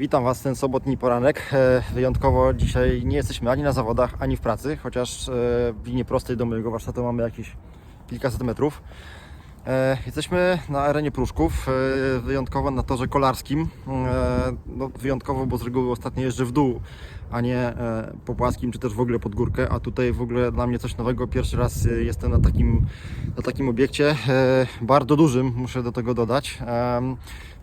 Witam Was ten sobotni poranek. E, Wyjątkowo dzisiaj nie jesteśmy ani na zawodach, ani w pracy, chociaż e, w linii prostej do mojego warsztatu mamy jakieś kilkaset metrów. E, Jesteśmy na arenie Pruszków, e, wyjątkowo na torze kolarskim. E, No, wyjątkowo, bo z reguły ostatnio jeżdżę w dół, a nie po płaskim, czy też w ogóle pod górkę, a tutaj w ogóle dla mnie coś nowego. Pierwszy raz jestem na takim, na takim obiekcie, bardzo dużym, muszę do tego dodać.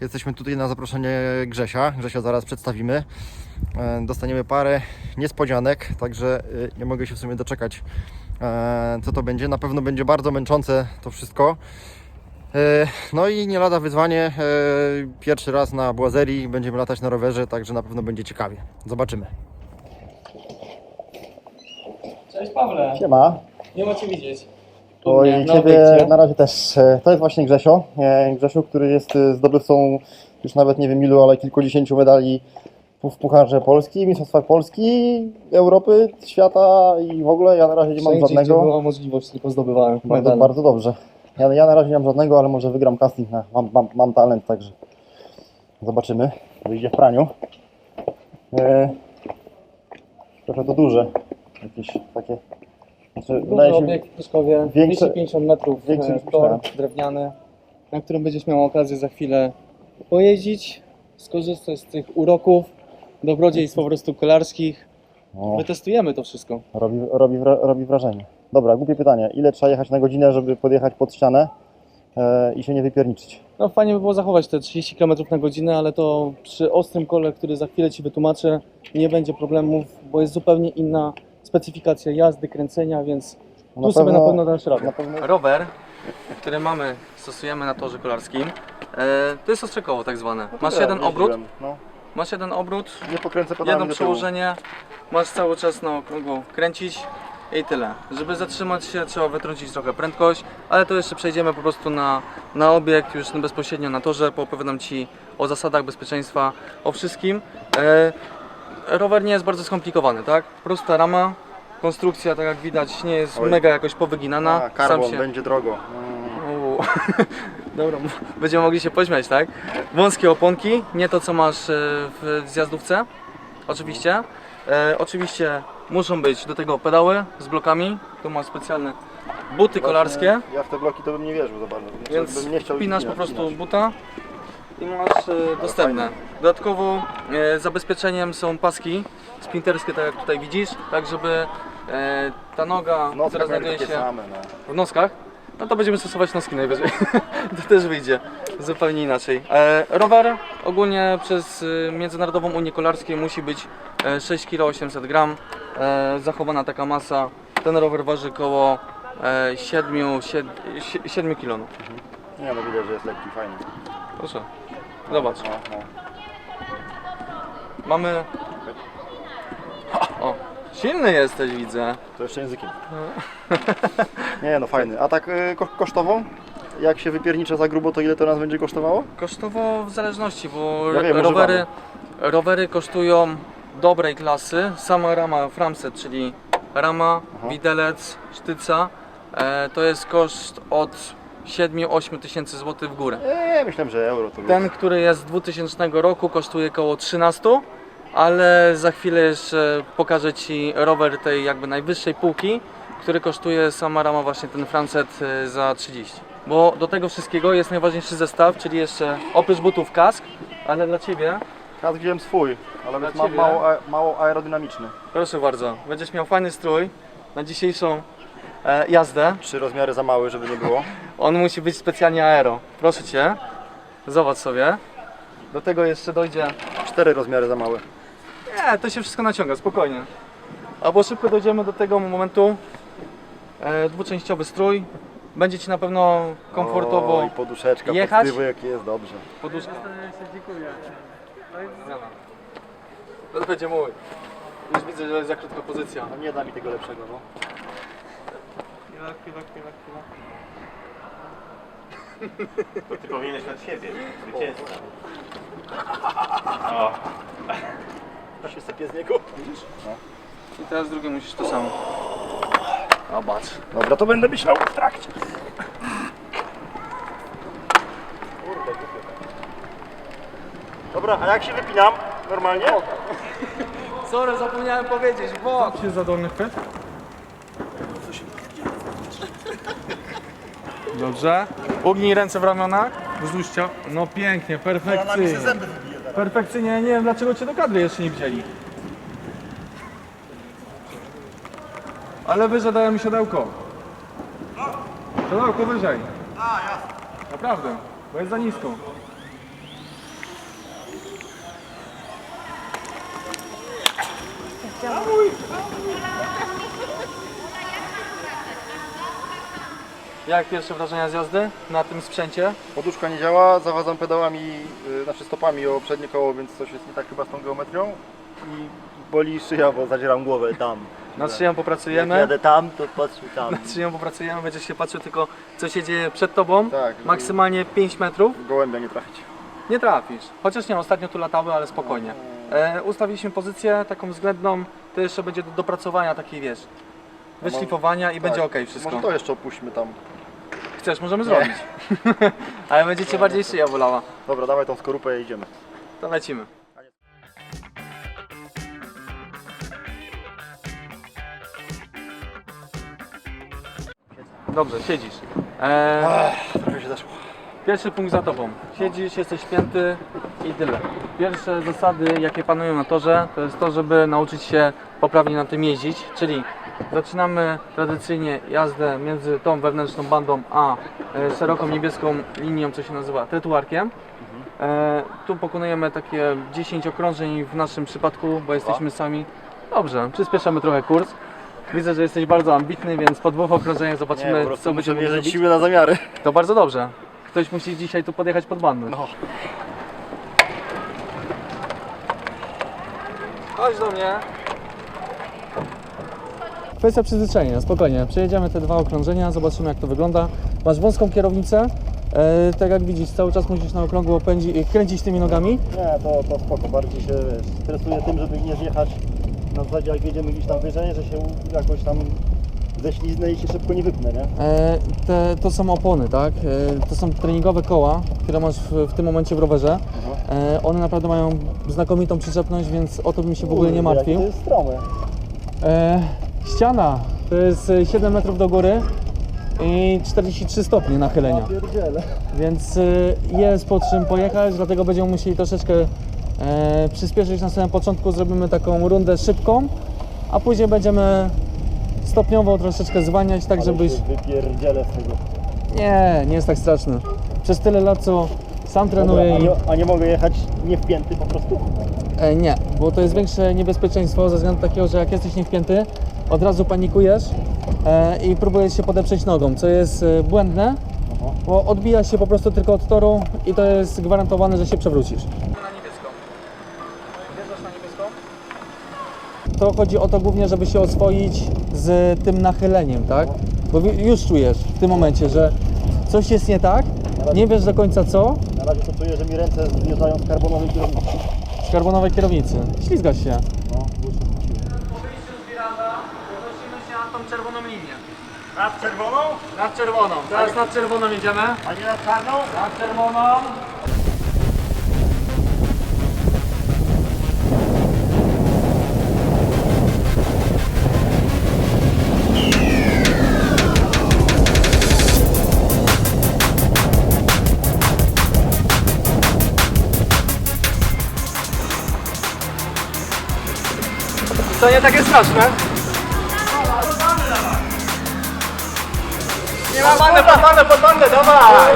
Jesteśmy tutaj na zaproszenie Grzesia. Grzesia zaraz przedstawimy. Dostaniemy parę niespodzianek, także nie mogę się w sumie doczekać, co to będzie. Na pewno będzie bardzo męczące to wszystko. E, No i nie lada wyzwanie. e, Pierwszy raz na Błazerii będziemy latać na rowerze, także na pewno będzie ciekawie. Zobaczymy. Cześć Pawle, Siema. nie ma Cię widzieć. Oj, mnie, na Ciebie na razie też. E, To jest właśnie Grzesio. E, Grzesiu, który jest e, zdobywcą już nawet nie wiem ilu, ale kilkudziesięciu medali w Pucharze Polski, Mistrzostwach Polski, Europy, świata i w ogóle ja na razie nie mam Wszędzie, gdzie żadnego. była możliwość, tylko zdobywałem Bardzo, medal. bardzo dobrze. Ja, ja na razie nie mam żadnego, ale może wygram casting. Na, mam, mam, mam talent, także zobaczymy. Wyjdzie w praniu. E, trochę to duże. Jakieś takie. Znaczy, wydaje Duży się, obiekt w Pruszkowie, większe- 250 metrów, większy e, niż tor myślałem. drewniany, na którym będziesz miał okazję za chwilę pojeździć, skorzystać z tych uroków, dobrodziejstw po prostu kolarskich. o, Wytestujemy to wszystko. robi, robi, robi wrażenie. Dobra, głupie pytanie. Ile trzeba jechać na godzinę, żeby podjechać pod ścianę e, i się nie wypierniczyć? No fajnie by było zachować te 30 km na godzinę, ale to przy ostrym kole, który za chwilę Ci wytłumaczę, nie będzie problemów, bo jest zupełnie inna specyfikacja jazdy, kręcenia, więc No tu sobie na pewno dasz radę. Na pewno Rower, który mamy, stosujemy na torze kolarskim, e, to jest ostrzekowo tak zwane. Masz jeden obrót, No, masz jeden obrót, nie pokręcę pedałami jedno do tyłu. przełożenie, masz cały czas na okrągło kręcić i tyle. Żeby zatrzymać się trzeba wytrącić trochę prędkość, ale to jeszcze przejdziemy po prostu na, na obiekt, już bezpośrednio na torze, poopowiadam Ci o zasadach bezpieczeństwa, o wszystkim. E, rower nie jest bardzo skomplikowany, tak? Prosta rama, konstrukcja tak jak widać nie jest Oj. mega jakoś powyginana. A, karbon, będzie drogo. Mm. Uuu. Dobra, będziemy mogli się pośmiać, tak? Wąskie oponki, nie to co masz e, w zjazdówce, oczywiście. E, oczywiście muszą być do tego pedały z blokami, tu masz specjalne buty kolarskie, Ja w te bloki to bym nie wierzył za bardzo. więc bym nie chciał wpinasz po prostu wpinać. buta i masz e, dostępne. Dodatkowo e, zabezpieczeniem są paski sprinterskie, tak jak tutaj widzisz, tak żeby e, ta noga, No, która znajduje się same, no. w noskach, no to będziemy stosować noski najwyżej. to też wyjdzie zupełnie inaczej. E, rower ogólnie przez e, Międzynarodową Unię Kolarską musi być e, 6 kg 800 gram. E, zachowana taka masa. Ten rower waży około e, 7, 7, 7 kg. Nie no widać, że jest lekki, fajny. Proszę, zobacz. No, no. Mamy... Silny jesteś widzę. To jeszcze językiem. Nie no fajny. A tak y, ko kosztowo? Jak się wypiernicze za grubo, to ile to nas będzie kosztowało? Kosztowo w zależności, bo Ja wiem, rowery, rowery kosztują dobrej klasy. Sama rama Framset, czyli rama, Aha. widelec, sztyca, e, to jest koszt od 7-8 tysięcy złotych w górę. Eee, myślałem, że euro to Ten, który jest z 2000 roku kosztuje około 13, ale za chwilę jeszcze pokażę Ci rower tej jakby najwyższej półki, który kosztuje sama rama właśnie ten Framset e, za 30. Bo do tego wszystkiego jest najważniejszy zestaw, czyli jeszcze oprócz butów kask, ale dla Ciebie, Kask wziąłem swój, ale jest ma, mało, mało aerodynamiczny. proszę bardzo, będziesz miał fajny strój na dzisiejszą e, jazdę. Trzy rozmiary za mały, żeby nie było. On musi być specjalnie aero. Proszę Cię, zobacz sobie. Do tego jeszcze dojdzie Cztery rozmiary za mały. Nie, to się wszystko naciąga, spokojnie. Albo szybko dojdziemy do tego momentu. E, dwuczęściowy strój. Będzie Ci na pewno komfortowo. O, i poduszeczka, jechać. pod jak jest, dobrze. Poduszka. To będzie mój. Już widzę, że jest za krótka pozycja. No nie da mi tego lepszego, no. Chwila, chwila, chwila, chwila. To ty powinieneś nad siebie, zwycięzca. To się sypie z niego, widzisz? No. I teraz drugie musisz to samo. Zobacz. Dobra, to będę myślał w trakcie. Dobra, a jak się wypinam? Normalnie? Sorry, zapomniałem powiedzieć, bo... się za dolny chwyt. Dobrze. Ugnij ręce w ramionach, wzdłuż. No pięknie, perfekcyjnie. Perfekcyjnie, nie wiem dlaczego cię do kadry jeszcze nie wzięli. Ale wyżej dają mi siodełko. Siodełko wyżej. Naprawdę, bo jest za nisko. Jak pierwsze wrażenia z jazdy na tym sprzęcie? Poduszka nie działa, zawadzam pedałami, yy, znaczy stopami o przednie koło, więc coś jest nie tak chyba z tą geometrią. I boli szyja, bo zadzieram głowę tam. Nad szyją Jak popracujemy. jadę tam, to patrzę tam. Nad szyją popracujemy, będziesz się patrzył tylko co się dzieje przed tobą. Tak, żeby- Maksymalnie 5 metrów. Gołębia nie trafić. Nie trafisz. Chociaż nie, ostatnio tu latały, ale spokojnie. E, ustawiliśmy pozycję taką względną, to jeszcze będzie do dopracowania takiej wiesz. Wyszlifowania i będzie ok wszystko. Może to jeszcze opuśćmy tam. Chcesz, możemy zrobić. ale będzie cię bardziej szyja bolała. Dobra, dawaj tą skorupę i idziemy. To lecimy. Dobrze, siedzisz. E, Trochę się zeszło. Pierwszy punkt za tobą. Siedzisz, jesteś spięty i tyle. Pierwsze zasady, jakie panują na torze, to jest to, żeby nauczyć się poprawnie na tym jeździć, czyli zaczynamy tradycyjnie jazdę między tą wewnętrzną bandą a e, szeroką niebieską linią, co się nazywa tretuarkiem. E, tu pokonujemy takie 10 okrążeń w naszym przypadku, bo jesteśmy sami. Dobrze, przyspieszamy trochę kurs. Widzę, że jesteś bardzo ambitny, więc po dwóch okrążeniach zobaczymy, co muszę będziemy mierzyć robić. siły na zamiary. To bardzo dobrze. Ktoś musi dzisiaj tu podjechać pod bandę. No. Chodź do mnie. Kwestia przyzwyczajenia, spokojnie. Przejedziemy te dwa okrążenia, zobaczymy jak to wygląda. Masz wąską kierownicę, e, tak jak widzisz, cały czas musisz na okrągło pędzi, kręcić tymi nogami. Nie, to, to spoko, bardziej się wiesz, stresuję tym, żeby nie zjechać na zasadzie jak jedziemy gdzieś tam wyżej, że się jakoś tam ześliznę i się szybko nie wypnę, nie? E, te, to są opony, tak? E, to są treningowe koła, które masz w, w tym momencie w rowerze. E, one naprawdę mają znakomitą przyczepność, więc o to bym się w ogóle nie Kurde, martwił. jakie To jest strome. E, ściana to jest e, 7 metrów do góry i 43 stopnie nachylenia. Więc y, jest po czym pojechać, dlatego będziemy musieli troszeczkę e, przyspieszyć na samym początku. Zrobimy taką rundę szybką, a później będziemy stopniowo troszeczkę zwalniać, tak żebyś. Wypierdzielę z tego. Nie, nie jest tak straszny. Przez tyle lat, co sam trenuję a, i. nie, a nie mogę jechać nie wpięty po prostu? E, nie, bo to jest większe niebezpieczeństwo ze względu takiego, że jak jesteś niewpięty, od razu panikujesz e, i próbujesz się podeprzeć nogą, co jest e, błędne, bo odbija się po prostu tylko od toru i to jest gwarantowane, że się przewrócisz. Na niebieską. Wjeżdżasz na niebieską? To chodzi o to głównie, żeby się oswoić z tym nachyleniem, tak? Bo wi- już czujesz w tym momencie, że coś jest nie tak, nie wiesz do końca co, Na razie to czuję, że mi ręce zjeżdżają z karbonowej kierownicy. z karbonowej kierownicy. Ślizgasz się. No, już Powinniśmy z Miranda, wynosimy się na tą czerwoną linię. Nad czerwoną, Nad czerwoną. Teraz nad czerwoną jedziemy. a nie nad czarną? Nad czerwoną. To nie takie straszne. Nie ma bandę, pod bandę, pod bandę, dawaj!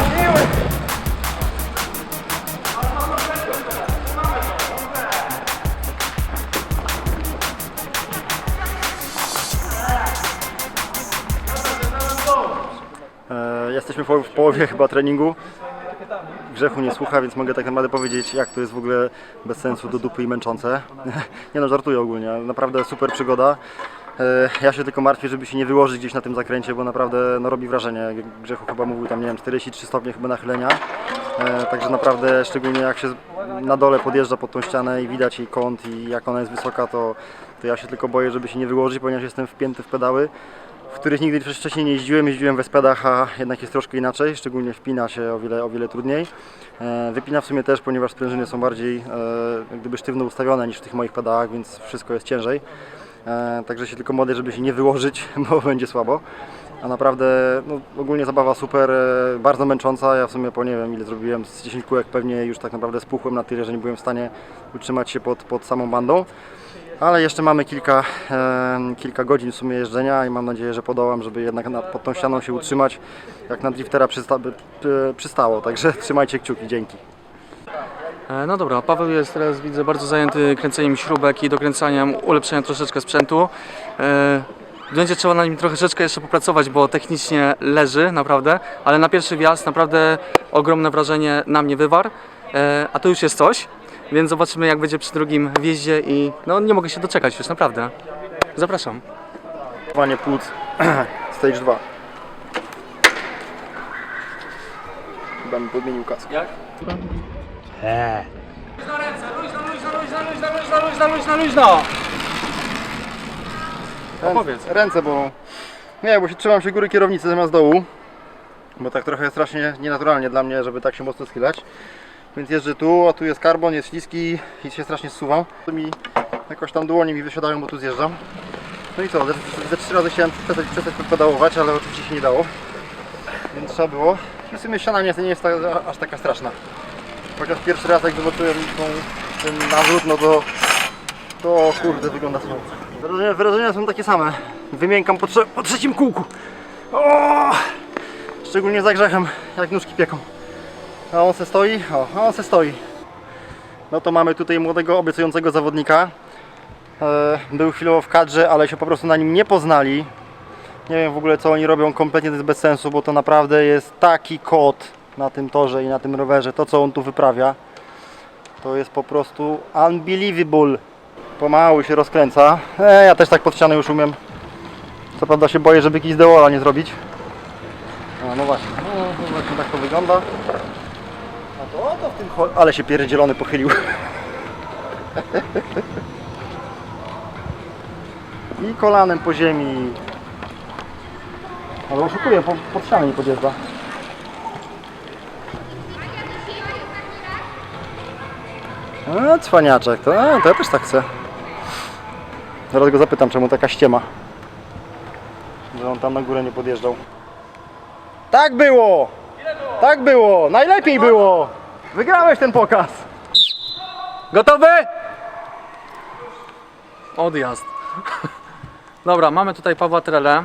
E, jesteśmy po, w połowie chyba treningu. Grzechu nie słucha, więc mogę tak naprawdę powiedzieć, jak to jest w ogóle bez sensu, do dupy i męczące. nie no, żartuję ogólnie, ale naprawdę super przygoda. E, ja się tylko martwię, żeby się nie wyłożyć gdzieś na tym zakręcie, bo naprawdę no, robi wrażenie. Grzechu chyba mówił tam, nie wiem, 43 stopnie chyba nachylenia. E, także naprawdę, szczególnie jak się na dole podjeżdża pod tą ścianę i widać jej kąt i jak ona jest wysoka, to, to ja się tylko boję, żeby się nie wyłożyć, ponieważ jestem wpięty w pedały. w których nigdy wcześniej nie jeździłem. Jeździłem we spedach, a jednak jest troszkę inaczej, szczególnie wpina się o wiele, o wiele trudniej. E, Wypina w sumie też, ponieważ sprężyny są bardziej gdyby sztywno ustawione niż w tych moich pedałach, więc wszystko jest ciężej. E, Także się tylko modlę, żeby się nie wyłożyć, bo będzie słabo. A naprawdę no, ogólnie zabawa super, e, bardzo męcząca. Ja w sumie po nie wiem ile zrobiłem, z 10 kółek pewnie już tak naprawdę spuchłem na tyle, że nie byłem w stanie utrzymać się pod, pod samą bandą. Ale jeszcze mamy kilka, e, kilka godzin w sumie jeżdżenia i mam nadzieję, że podołam, żeby jednak na, pod tą ścianą się utrzymać, jak na driftera przysta, by- przystało. Także trzymajcie kciuki, dzięki. E, No dobra, Paweł jest teraz, widzę, bardzo zajęty kręceniem śrubek i dokręcaniem, ulepszeniem troszeczkę sprzętu. E, Będzie trzeba na nim troszeczkę jeszcze popracować, bo technicznie leży, naprawdę, ale na pierwszy wjazd naprawdę ogromne wrażenie na mnie wywarł, E, a to już jest coś, więc zobaczymy jak będzie przy drugim wjeździe i no nie mogę się doczekać już, naprawdę. Zapraszam. Wanie płuc stage 2. Chyba mi podmienił kask. Jak? Eee. Luźno ręce, luźno, luźno, luźno, luźno, luźno, luźno, luźno. Opowiedz. Ręce bolą. Nie, bo się trzymam się góry kierownicy zamiast dołu. Bo tak trochę jest strasznie nienaturalnie dla mnie, żeby tak się mocno schylać. Więc jeżdżę tu, a tu jest karbon, jest śliski i się strasznie zsuwam. Tu mi jakoś tam dłonie mi wysiadają, bo tu zjeżdżam. No i co, ze, ze trzy razy chciałem przestać, przestać pedałować, ale oczywiście się nie dało. Więc trzeba było. I w sumie ściana nie jest, nie jest ta, aż taka straszna. Chociaż pierwszy raz jak zobaczyłem tą, ten nawrót, no to to kurde wygląda słabo. Wrażenia, wrażenia są takie same. Wymiękam po, trze po trzecim kółku. O! Szczególnie za grzechem, jak nóżki pieką. A on se stoi? O, a on se stoi. No to mamy tutaj młodego, obiecującego zawodnika. E, był chwilowo w kadrze, ale się po prostu na nim nie poznali. Nie wiem w ogóle co oni robią, kompletnie to jest bez sensu, bo to naprawdę jest taki kot na tym torze i na tym rowerze. To co on tu wyprawia, to jest po prostu unbelievable. Pomału się rozkręca. E, ja też tak pod ścianę już umiem. Co prawda się boję, żeby jakiś deola nie zrobić. A, no właśnie, no, no właśnie tak to wygląda. A to, to w tym cho- Ale się pierdzielony pochylił. I kolanem po ziemi. Ale oszukuje, po, pod ścianę nie podjeżdża. A, cwaniaczek, to, to ja też tak chcę. Zaraz go zapytam, czemu taka ściema. Że on tam na górę nie podjeżdżał. Tak było! Tak było! Najlepiej było! Wygrałeś ten pokaz! Gotowy? Odjazd. Dobra, mamy tutaj Pawła Trele.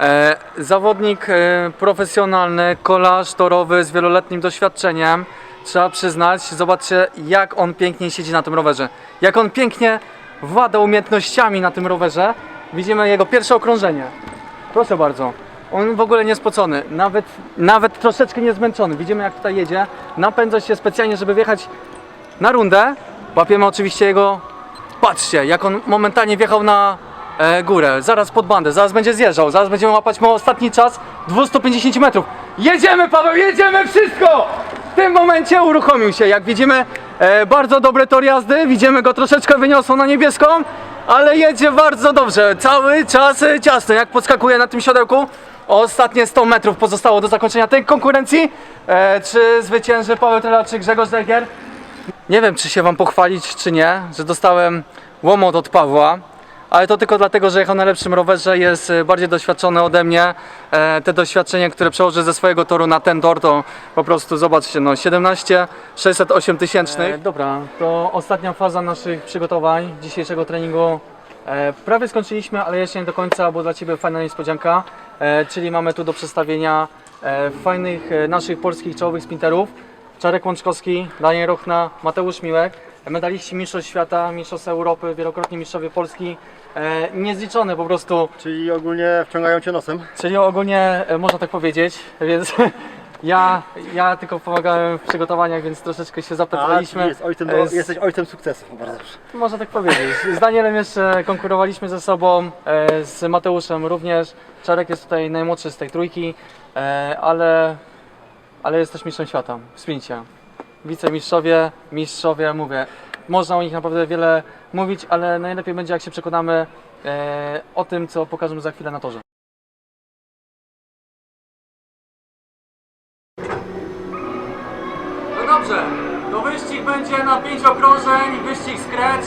E, zawodnik e, profesjonalny, kolarz torowy z wieloletnim doświadczeniem. Trzeba przyznać, zobaczcie jak on pięknie siedzi na tym rowerze. Jak on pięknie włada umiejętnościami na tym rowerze. Widzimy jego pierwsze okrążenie. Proszę bardzo. On w ogóle nie spocony, nawet, nawet troszeczkę nie zmęczony. Widzimy jak tutaj jedzie. Napędza się specjalnie, żeby wjechać na rundę. Łapiemy oczywiście jego. Patrzcie, jak on momentalnie wjechał na e, górę. Zaraz pod bandę, zaraz będzie zjeżdżał. Zaraz będziemy łapać mu ostatni czas 250 metrów. Jedziemy, Paweł, jedziemy wszystko! W tym momencie uruchomił się. Jak widzimy, e, bardzo dobry tor jazdy. Widzimy go troszeczkę wyniosło na niebieską, ale jedzie bardzo dobrze. Cały czas e, ciasno, jak podskakuje na tym siodełku. Ostatnie 100 metrów pozostało do zakończenia tej konkurencji. E, czy zwycięży Paweł czy Grzegorz Degier? Nie wiem, czy się Wam pochwalić, czy nie, że dostałem łomot od Pawła, ale to tylko dlatego, że jechał na lepszym rowerze, jest e, bardziej doświadczony ode mnie. E, te doświadczenie, które przełoży ze swojego toru na ten tor, to po prostu zobaczcie, no 17 608 tysięcznych. E, dobra, to ostatnia faza naszych przygotowań dzisiejszego treningu. E, prawie skończyliśmy, ale jeszcze nie do końca, bo dla Ciebie fajna niespodzianka. E, czyli mamy tu do przedstawienia e, fajnych e, naszych polskich czołowych sprinterów. Czarek Łączkowski, Daniel Rochna, Mateusz Miłek, medaliści Mistrzostw Świata, Mistrzostw Europy, wielokrotni mistrzowie Polski, e, niezliczone po prostu, Czyli ogólnie wciągają cię nosem. czyli ogólnie e, można tak powiedzieć, więc ja, ja tylko pomagałem w przygotowaniach, więc troszeczkę się czyli jest ojcem, E, z- jesteś ojcem sukcesu. Bardzo dobrze. można tak powiedzieć. Z Danielem jeszcze konkurowaliśmy ze sobą, e, z Mateuszem również. Czarek jest tutaj najmłodszy z tej trójki, e, ale, ale jest też mistrzem świata w sprincie. Wicemistrzowie, mistrzowie, mówię. Można o nich naprawdę wiele mówić, ale najlepiej będzie, jak się przekonamy e, o tym, co pokażemy za chwilę na torze. No dobrze, to wyścig będzie na pięć okrążeń, wyścig scratch.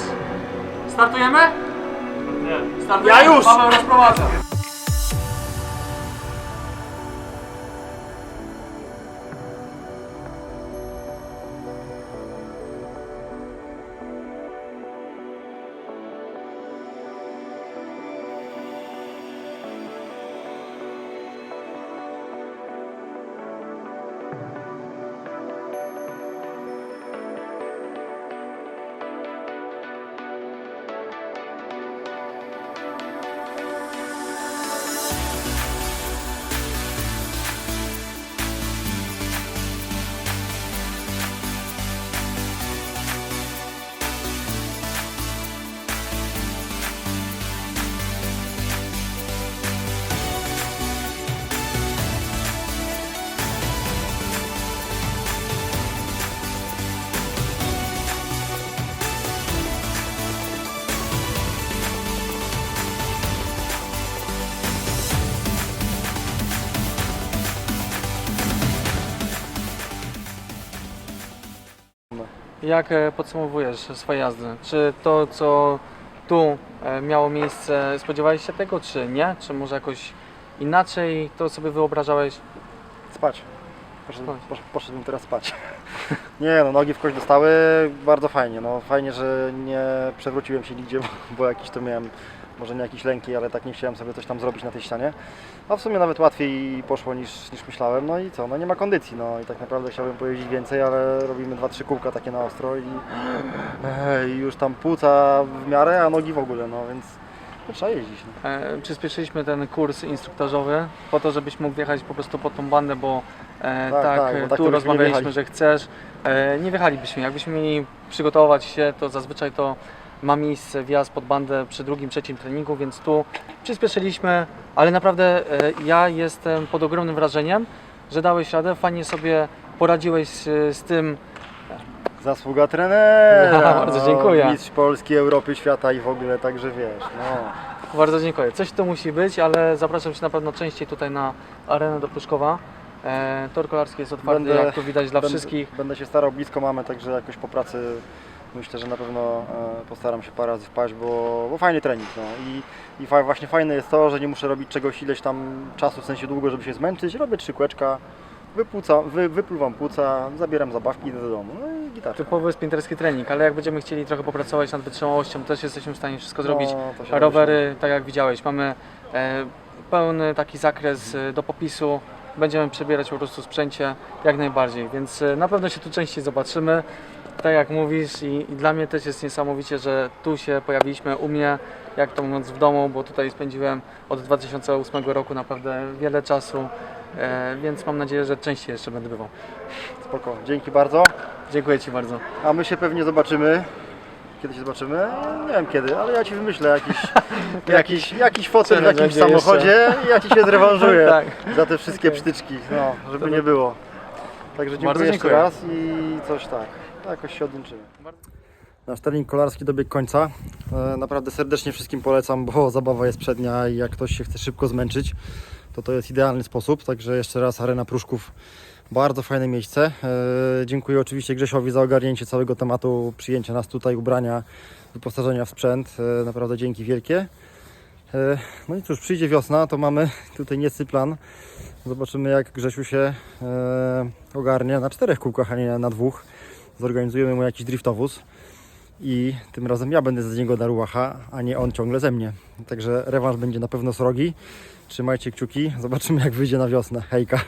Startujemy? Nie. Startujemy? Ja już! Paweł rozprowadza. Jak e, podsumowujesz swoje jazdy? Czy to, co tu e, miało miejsce, spodziewałeś się tego, czy nie? Czy może jakoś inaczej to sobie wyobrażałeś? Spać. Poszedł, Spać. posz- poszedłem teraz spać. nie no, nogi w kość dostały, bardzo fajnie. No fajnie, że nie przewróciłem się nigdzie, bo, bo jakiś to miałem, może nie jakieś lęki, ale tak nie chciałem sobie coś tam zrobić na tej ścianie. A w sumie nawet łatwiej poszło niż, niż myślałem. No i co, no nie ma kondycji, no i tak naprawdę chciałbym pojeździć więcej, ale robimy 2-3 kółka takie na ostro i, i już tam płuca w miarę, a nogi w ogóle, no więc no, trzeba jeździć. No. E, przyspieszyliśmy ten kurs instruktażowy po to, żebyś mógł wjechać po prostu pod tą bandę, bo e, Tak, tak, tak, bo tak tu rozmawialiśmy, że chcesz. E, nie wjechalibyśmy. Jakbyśmy mieli przygotować się, to zazwyczaj to ma miejsce wjazd pod bandę przy drugim, trzecim treningu, więc tu przyspieszyliśmy, ale naprawdę e, ja jestem pod ogromnym wrażeniem, że dałeś radę, fajnie sobie poradziłeś z, z tym, Zasługa trenera. Bardzo dziękuję. Mistrz Polski, Europy, świata i w ogóle, także wiesz. No. Bardzo dziękuję. Coś tu musi być, ale zapraszam Cię na pewno częściej tutaj na arenę do Pruszkowa. E, tor kolarski jest otwarty, Będę- jak tu widać, dla będę, wszystkich. Będę się starał, blisko mamy, także jakoś po pracy myślę, że na pewno e, postaram się parę razy wpaść, bo, bo fajny trening. No. I, i fa, właśnie fajne jest to, że nie muszę robić czegoś ileś tam czasu, w sensie długo, żeby się zmęczyć. Robię trzy kółeczka, wypłuca, wy, wypluwam płuca, zabieram zabawki, idę do domu. No i gitarka. Typowy sprinterski trening, ale jak będziemy chcieli trochę popracować nad wytrzymałością, też jesteśmy w stanie wszystko zrobić. No, to się Rowery, tak jak widziałeś, mamy e, pełny taki zakres e, do popisu. Będziemy przebierać po prostu sprzęcie jak najbardziej, więc e, na pewno się tu częściej zobaczymy. Tak jak mówisz i, i dla mnie też jest niesamowicie, że tu się pojawiliśmy u mnie, jak to mówiąc w domu, bo tutaj spędziłem od 2008 roku naprawdę wiele czasu, e, więc mam nadzieję, że częściej jeszcze będę bywał. Spoko, dzięki bardzo. Dziękuję Ci bardzo. A my się pewnie zobaczymy. Kiedy się zobaczymy? Nie wiem kiedy, ale ja Ci wymyślę jakiś, jakiś, jakiś fotel w jakimś samochodzie i ja Ci się zrewanżuję Tak. za te wszystkie przytyczki, no, żeby nie było. Także dziękuję, Bardzo jeszcze dziękuję. raz i coś tak, jakoś się odłączymy. Nasz trening kolarski dobiegł końca. E, Naprawdę serdecznie wszystkim polecam, bo zabawa jest przednia i jak ktoś się chce szybko zmęczyć, to to jest idealny sposób. Także jeszcze raz Arena Pruszków, bardzo fajne miejsce. E, Dziękuję oczywiście Grzesiowi za ogarnięcie całego tematu, przyjęcie nas tutaj, ubrania, wyposażenia w sprzęt. E, Naprawdę dzięki wielkie. No i cóż, przyjdzie wiosna, to mamy tutaj niecny plan. Zobaczymy jak Grzesiu się ogarnie na czterech kółkach, a nie na dwóch. Zorganizujemy mu jakiś driftowóz i tym razem ja będę z niego darułacha, a nie on ciągle ze mnie. Także rewanż będzie na pewno srogi. Trzymajcie kciuki, zobaczymy jak wyjdzie na wiosnę. Hejka!